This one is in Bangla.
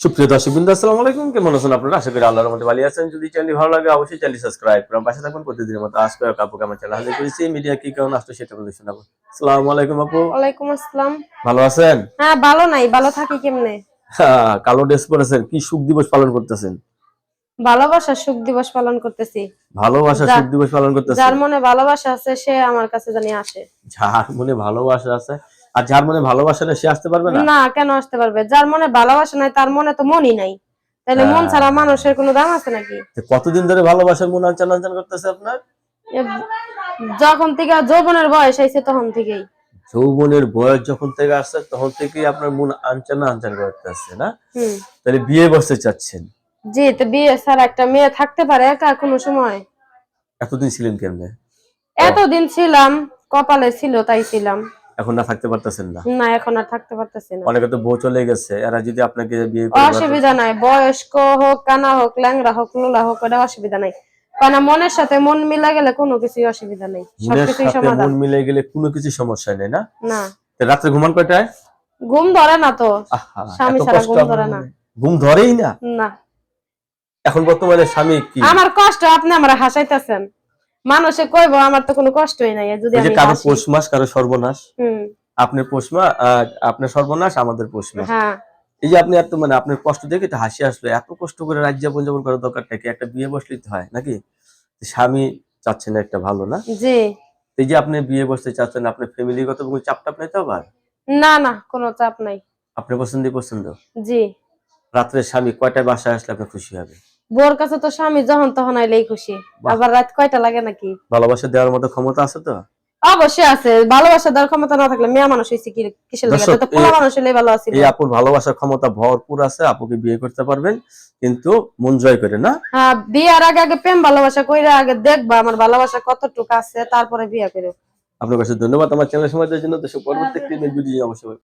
সুপ্রিয় দর্শক বিন্দু আসসালামু আলাইকুম। কেমন আছেন আপনারা? আশা করি আল্লাহর মধ্যে ভালো আছেন। যদি চ্যানেল ভালো লাগে অবশ্যই চ্যানেল সাবস্ক্রাইব করুন। পাশে থাকুন প্রতিদিনের মতো আসবে কাপুকে আমার চ্যানেল হাজির করেছি মিডিয়া কি কারণ আসতো সেটা বলে শোনাবো। আসসালামু আলাইকুম আপু। ওয়ালাইকুম আসসালাম। ভালো আছেন? হ্যাঁ ভালো নাই। ভালো থাকি কেমনে? হ্যাঁ, কালো ড্রেস পরেছেন। কি সুখ দিবস পালন করতেছেন? ভালোবাসা সুখ দিবস পালন করতেছি। ভালোবাসা সুখ দিবস পালন করতেছেন? যার মনে ভালোবাসা আছে সে আমার কাছে জানি আসে। যার মনে ভালোবাসা আছে আর যার মনে ভালোবাসা নেই সে আসতে পারবে না? না কেন আসতে পারবে? যার মনে ভালোবাসা নাই তার মনে তো মনই নাই। তাহলে মন হ্যাঁ। ছাড়া মানুষের কোনো দাম আছে নাকি? কতদিন ধরে ভালোবাসার মন আনচান করতেছে আপনার? যখন থেকে যৌবনের বয়স আইছে তখন থেকেই। যৌবনের বয়স যখন থেকে আসছে তখন থেকেই আপনার মন আনচান আনচান করতে আসছে না তাহলে বিয়ে বসতে চাচ্ছেন? জি তো বিয়ে ছাড়া একটা মেয়ে থাকতে পারে একা কোনো সময়। এতদিন ছিলেন কেমনে? এতদিন ছিলাম কপালে ছিল তাই ছিলাম। এখন না থাকতে পারতেছেন না? না এখন আর থাকতে পারতেছি না। অনেকে তো বউ চলে গেছে এরা যদি আপনাকে বিয়ে করে অসুবিধা নাই বয়স্ক হোক কানা হোক ল্যাংরা হোক লোলা হোক ওটা অসুবিধা নাই। কারণ মনের সাথে মন মিলা গেলে কোনো কিছুই অসুবিধা নেই সবকিছুই সমাধান। মন মিলে গেলে কোনো কিছু সমস্যা নেই না? না। তো রাত্রে ঘুমান কয়টায়? ঘুম ধরে না তো। স্বামী ছাড়া ঘুম ধরে না। ঘুম ধরেই না? না। এখন বর্তমানে স্বামী কি? আমার কষ্ট আপনি আমার হাসাইতেছেন। মানুষে কইবো আমার তো কোনো কষ্টই নাই যদি আমি কারও হাসি। পৌষ মাস কারও সর্বনাশ। হুম। আপনার পৌষ মাস আপনার সর্বনাশ আমাদের পৌষ মাস। হ্যাঁ। এই যে আপনি এত মানে আপনার কষ্ট দেখে একটা হাসি আসলো এত কষ্ট করে রাজ্য জীবন যাপন করার দরকারটা কি? একটা বিয়ে বসলেই তো হয় নাকি? স্বামী চাচ্ছেন একটা ভালো না? জি। এই যে আপনি বিয়ে বসতে চাচ্ছেন আপনার ফ্যামিলিগত কোনো চাপ টাপ নাই তো আবার? না না কোনো চাপ নাই। আপনার পছন্দই পছন্দ? জি। রাত্রে স্বামী কয়টায় বাসায় আসলে আপনি খুশি হবে? বোর কাছে তো স্বামী যখন তখন আইলেই খুশি। আবার রাত কয়টা লাগে নাকি? ভালোবাসা দেওয়ার মতো ক্ষমতা আছে তো? অবশ্যই আছে। ভালোবাসা দেওয়ার ক্ষমতা না থাকলে মেয়ে মানুষ হয়েছে কি কিসের লাগে? তো পোলা মানুষ হলেই ভালো আছে এই আপুর ভালোবাসার ক্ষমতা ভরপুর আছে আপুকে বিয়ে করতে পারবেন কিন্তু মন জয় করে না? হ্যাঁ বিয়ার আগে আগে প্রেম ভালোবাসা কইরা আগে দেখবা আমার ভালোবাসা কতটুকু আছে তারপরে বিয়ে করে। আপনার কাছে ধন্যবাদ আমার চ্যানেল সময় দেওয়ার জন্য দেশের পরবর্তী একটি ভিডিও অবশ্যই